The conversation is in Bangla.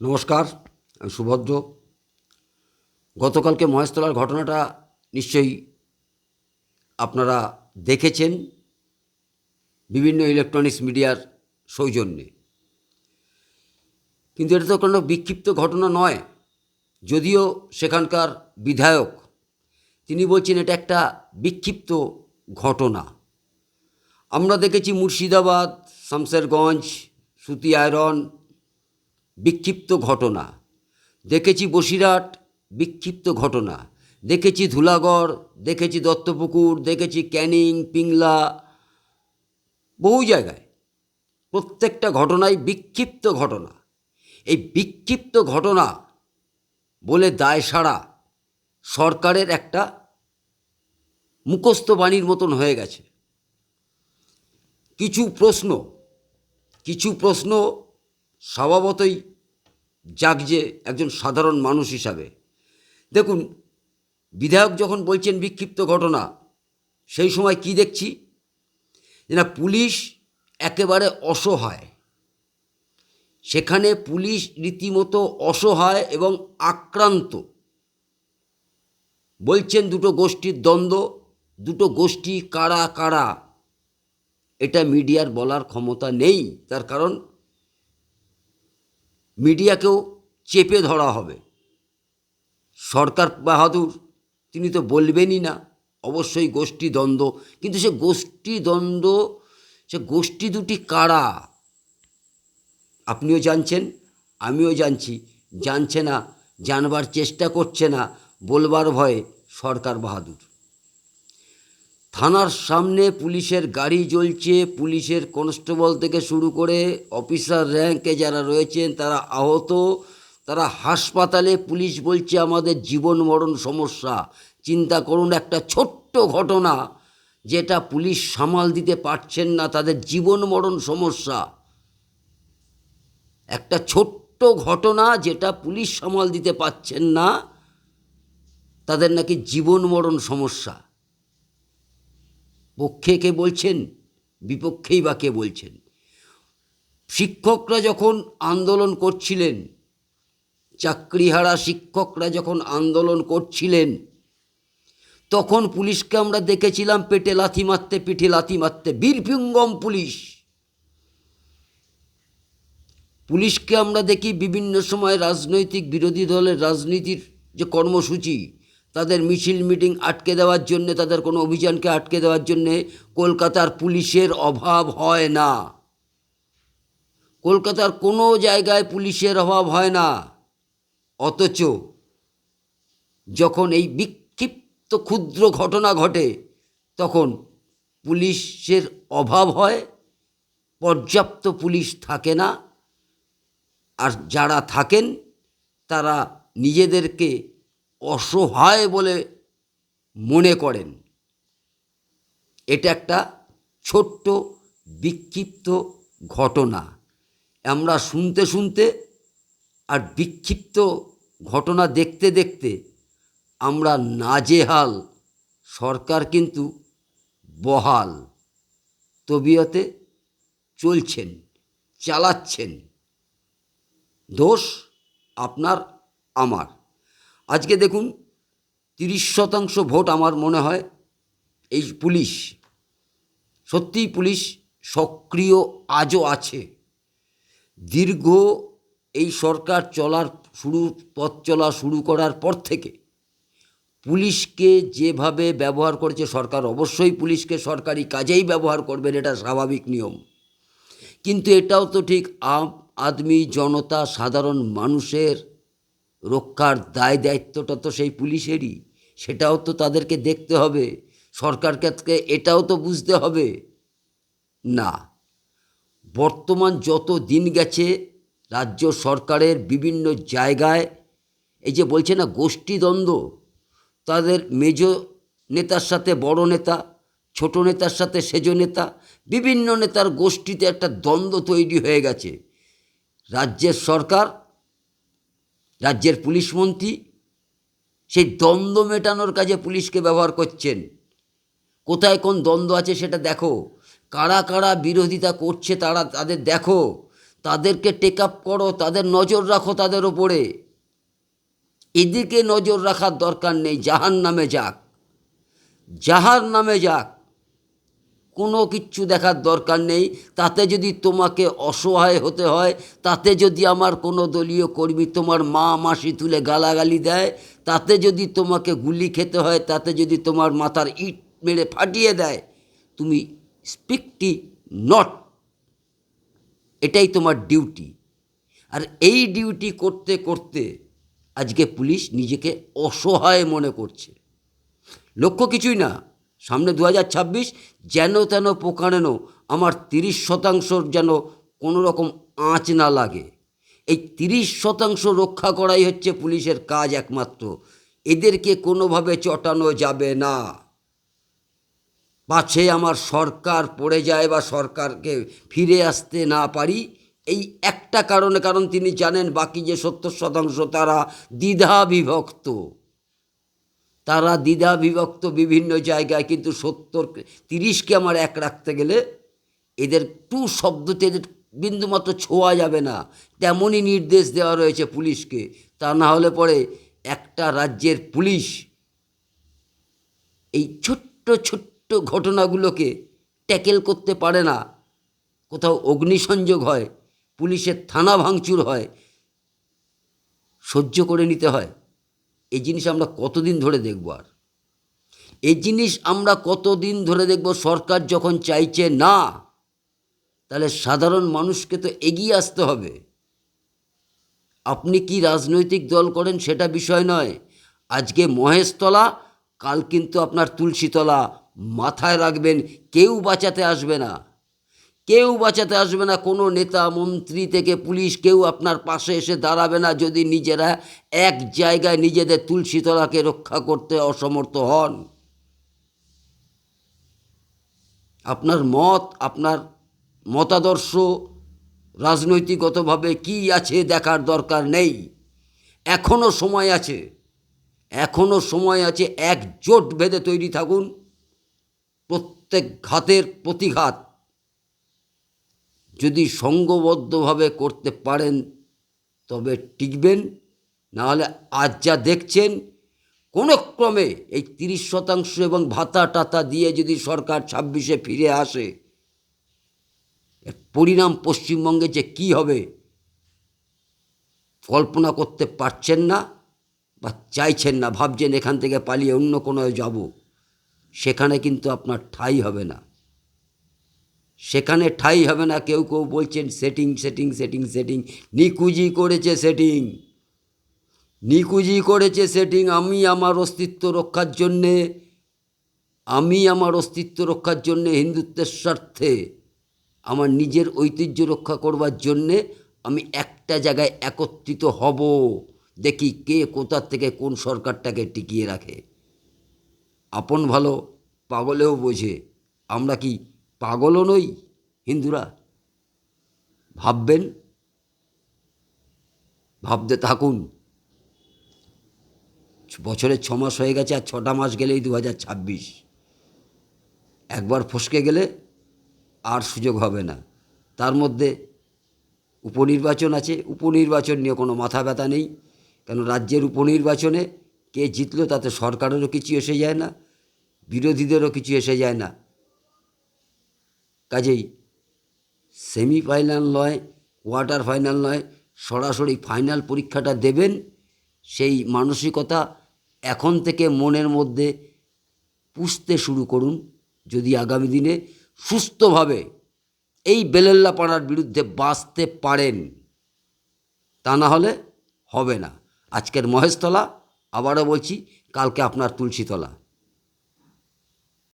নমস্কার, আমি সুভদ্র। গতকালকে মহেশতলার ঘটনাটা নিশ্চয়ই আপনারা দেখেছেন বিভিন্ন ইলেকট্রনিক্স মিডিয়ার সৌজন্যে। কিন্তু এটা তো কোনো বিক্ষিপ্ত ঘটনা নয়। যদিও সেখানকার বিধায়ক, তিনি বলছেন এটা একটা বিক্ষিপ্ত ঘটনা। আমরা দেখেছি মুর্শিদাবাদ, শামসেরগঞ্জ, সুতি আয়রন বিক্ষিপ্ত ঘটনা। দেখেছি বসিরহাট, বিক্ষিপ্ত ঘটনা। দেখেছি ধুলাগড়, দেখেছি দত্তপুকুর, দেখেছি ক্যানিং, পিংলা, বহু জায়গায়। প্রত্যেকটা ঘটনাই বিক্ষিপ্ত ঘটনা। এই বিক্ষিপ্ত ঘটনা বলে দায় সারা সরকারের একটা মুখস্থ বাণীর মতন হয়ে গেছে। কিছু প্রশ্ন কিছু প্রশ্ন স্বভাবতই জাগছে একজন সাধারণ মানুষ হিসাবে। দেখুন, বিধায়ক যখন বলছেন বিক্ষিপ্ত ঘটনা, সেই সময় কি দেখছি? না, পুলিশ একেবারে অসহায়। সেখানে পুলিশ রীতিমতো অসহায় এবং আক্রান্ত। বলছেন দুটো গোষ্ঠীর দ্বন্দ্ব, দুটো গোষ্ঠী কারা কারা, এটা মিডিয়ার বলার ক্ষমতা নেই। তার কারণ মিডিয়াকেও চেপে ধরা হবে। সরকার বাহাদুর, তিনি তো বলবেনই না, অবশ্যই গোষ্ঠী দ্বন্দ্ব। কিন্তু সে গোষ্ঠী দ্বন্দ্ব, সে গোষ্ঠী দুটি কারা? আপনিও জানছেন, আমিও জানছি। জানছে না, জানবার চেষ্টা করছে না, বলবার ভয়ে সরকার বাহাদুর। থানার সামনে পুলিশের গাড়ি জ্বলছে। পুলিশের কনস্টেবল থেকে শুরু করে অফিসার র্যাঙ্কে যারা রয়েছেন, তারা আহত। তারা হাসপাতালে পুলিশ বলছে, আমাদের জীবন মরণ সমস্যা। চিন্তা করুন, একটা ছোট্ট ঘটনা যেটা পুলিশ সামাল দিতে পারছেন না, তাদের জীবন মরণ সমস্যা। একটা ছোট্ট ঘটনা যেটা পুলিশ সামাল দিতে পারছেন না, তাদের নাকি জীবন মরণ সমস্যা। পক্ষে কে বলছেন? বিপক্ষেই বা কে বলছেন? শিক্ষকরা যখন আন্দোলন করছিলেন, চাকরিহারা শিক্ষকরা যখন আন্দোলন করছিলেন, তখন পুলিশকে আমরা দেখেছিলাম, পেটে লাথি মারতে, পিঠে লাথি মারতে বীরপিঙ্গম পুলিশ। পুলিশকে আমরা দেখি বিভিন্ন সময় রাজনৈতিক বিরোধী দলের রাজনীতির যে কর্মসূচি তাদের মিছিল মিটিং আটকে দেওয়ার জন্যে, তাদের কোনো অভিযানকে আটকে দেওয়ার জন্যে কলকাতার পুলিশের অভাব হয় না। কলকাতার কোনো জায়গায় পুলিশের অভাব হয় না। অথচ যখন এই বিক্ষিপ্ত ক্ষুদ্র ঘটনা ঘটে, তখন পুলিশের অভাব হয়, পর্যাপ্ত পুলিশ থাকে না। আর যারা থাকেন, তারা নিজেদেরকে অসহায় বলে মনে করেন। এটা একটা ছোট্ট বিক্ষিপ্ত ঘটনা। আমরা শুনতে শুনতে আর বিক্ষিপ্ত ঘটনা দেখতে দেখতে আমরা নাজেহাল, সরকার কিন্তু বহাল, তবিয়তে চলছেন, চালাচ্ছেন। দোষ আপনার, আমার। আজকে দেখুন, তিরিশ শতাংশ ভোট আমার মনে হয় এই পুলিশ। সত্যিই পুলিশ সক্রিয় আজও আছে। দীর্ঘ এই সরকার চলার শুরু, পথ চলা শুরু করার পর থেকে পুলিশকে যেভাবে ব্যবহার করেছে সরকার, অবশ্যই পুলিশকে সরকারি কাজেই ব্যবহার করবেন, এটা স্বাভাবিক নিয়ম। কিন্তু এটাও তো ঠিক, আম আদমি জনতা সাধারণ মানুষের রক্ষার দায় দায়িত্বটা তো সেই পুলিশেরই। সেটাও তো তাদেরকে দেখতে হবে। সরকারকে এটাও তো বুঝতে হবে। না, বর্তমান যত দিন গেছে, রাজ্য সরকারের বিভিন্ন জায়গায় এই যে বলছে না গোষ্ঠীদ্বন্দ্ব তাদের মেজ নেতার সাথে বড় নেতা, ছোট নেতার সাথে সেজ নেতা, বিভিন্ন নেতার গোষ্ঠীতে একটা দ্বন্দ্ব তৈরি হয়ে গেছে। রাজ্যের সরকার রাজ্যের পুলিশ মন্ত্রী, সেই দ্বন্দ্ব মেটানোর কাজে পুলিশকে ব্যবহার করছেন। কোথায় কোন দ্বন্দ্ব আছে সেটা দেখো। কারা কারা বিরোধিতা করছে তারা, তাদের দেখো। তাদেরকে টেক আপ করো, তাদের নজর রাখো তাদের ওপরে এদিকে নজর রাখার দরকার নেই জাহান নামে যাক। যাহার নামে যাক। কোনো কিচ্ছু দেখার দরকার নেই। তাতে যদি তোমাকে অসহায় হতে হয়, তাতে যদি আমার কোনো দলীয় কর্মী তোমার মা মাসি তুলে গালাগালি দেয়, তাতে যদি তোমাকে গুলি খেতে হয়, তাতে যদি তোমার মাথার ইট মেরে ফাটিয়ে দেয়, তুমি স্পিকটি নট। এটাই তোমার ডিউটি। আর এই ডিউটি করতে করতে আজকে পুলিশ নিজেকে অসহায় মনে করছে। লক্ষ্য কিছুই না সামনে দু হাজার ছাব্বিশ, যেন তেন পোকানেনো আমার তিরিশ শতাংশর যেন কোনো রকম আঁচ না লাগে। এই তিরিশ শতাংশ রক্ষা করাই হচ্ছে পুলিশের কাজ একমাত্র। এদেরকে কোনোভাবে চটানো যাবে না। পাছে আমার সরকার পড়ে যায় বা সরকারকে ফিরে আসতে না পারি, এই একটা কারণে, কারণ তিনি জানেন বাকি যে সত্তর শতাংশ, তারা দ্বিধা বিভক্ত তারা দ্বিধা বিভক্ত বিভিন্ন জায়গায় কিন্তু সত্তর তিরিশকে আমার এক রাখতে গেলে এদের টু শব্দতে এদের বিন্দুমাত্র ছোঁয়া যাবে না। তেমনই নির্দেশ দেওয়া রয়েছে পুলিশকে। তা না হলে পরে একটা রাজ্যের পুলিশ এই ছোট্ট ছোট্ট ঘটনাগুলোকে ট্যাকেল করতে পারে না। কোথাও অগ্নিসংযোগ হয়, পুলিশের থানা ভাঙচুর হয়, সহ্য করে নিতে হয়। এই জিনিস আমরা কতদিন ধরে দেখব আর? এই জিনিস আমরা কতদিন ধরে দেখব? সরকার যখন চাইছে না, তাহলে সাধারণ মানুষকে তো এগিয়ে আসতে হবে। আপনি কি রাজনৈতিক দল করেন সেটা বিষয় নয়। আজকে মহেশতলা, কাল কিন্তু আপনার তুলসীতলা। মাথায় রাখবেন, কেউ বাঁচাতে আসবে না। কেউ বাঁচাতে আসবে না, কোনো নেতা, মন্ত্রী থেকে পুলিশ, কেউ আপনার পাশে এসে দাঁড়াবে না যদি নিজেরা এক জায়গায় নিজেদের তুলসীতলাকে রক্ষা করতে অসমর্থ হন। আপনার মত, আপনার মতাদর্শ রাজনৈতিকগতভাবে কি আছে দেখার দরকার নেই। এখনও সময় আছে এখনও সময় আছে, একজোট ভেদে তৈরি থাকুন। প্রত্যেক ঘাতের প্রতিঘাত যদি সঙ্গবদ্ধভাবে করতে পারেন, তবে টিকবেন, নাহলে আজ যা দেখছেন, কোনো ক্রমে এই তিরিশ শতাংশ এবং ভাতা টাতা দিয়ে যদি সরকার ছাব্বিশে ফিরে আসে পরিণাম পশ্চিমবঙ্গে যে কী হবে, কল্পনা করতে পারছেন না বা চাইছেন না, ভাবছেন এখান থেকে পালিয়ে অন্য কোনো যাব, সেখানে কিন্তু আপনার ঠাঁই হবে না। সেখানে ঠাঁই হবে না, কেউ কেউ বলছেন সেটিং সেটিং সেটিং সেটিং নিকুজি করেছে সেটিং নিকুজি করেছে সেটিং আমি আমার অস্তিত্ব রক্ষার জন্যে, আমি আমার অস্তিত্ব রক্ষার জন্যে হিন্দুত্বের স্বার্থে, আমার নিজের ঐতিহ্য রক্ষা করবার জন্যে আমি একটা জায়গায় একত্রিত হব। দেখি কে কোথার থেকে কোন সরকারটাকে টিকিয়ে রাখে। আপন ভালো পাগলেও বোঝে। আমরা কি পাগলও নই, হিন্দুরা। ভাববেন, ভাবতে থাকুন। বছরের ছ মাস হয়ে গেছে, আর ছটা মাস গেলেই দু হাজার ছাব্বিশ। একবার ফসকে গেলে আর সুযোগ হবে না। তার মধ্যে উপনির্বাচন আছে, উপনির্বাচন নিয়ে কোনো মাথা ব্যথা নেই। কেন, রাজ্যের উপনির্বাচনে কে জিতলো তাতে সরকারেরও কিছু এসে যায় না, বিরোধীদেরও কিছু এসে যায় না। কাজেই সেমিফাইনাল নয় কোয়ার্টার ফাইনাল নয়, সরাসরি ফাইনাল পরীক্ষাটা দেবেন। সেই মানসিকতা এখন থেকে মনের মধ্যে পুষতে শুরু করুন। যদি আগামী দিনে সুস্থভাবে এই বেলেল্লা পাড়ার বিরুদ্ধে বাঁচতে পারেন, তা না হলে হবে না। আজকের মহেশতলা, আবারও বলছি, কালকে আপনার তুলসীতলা।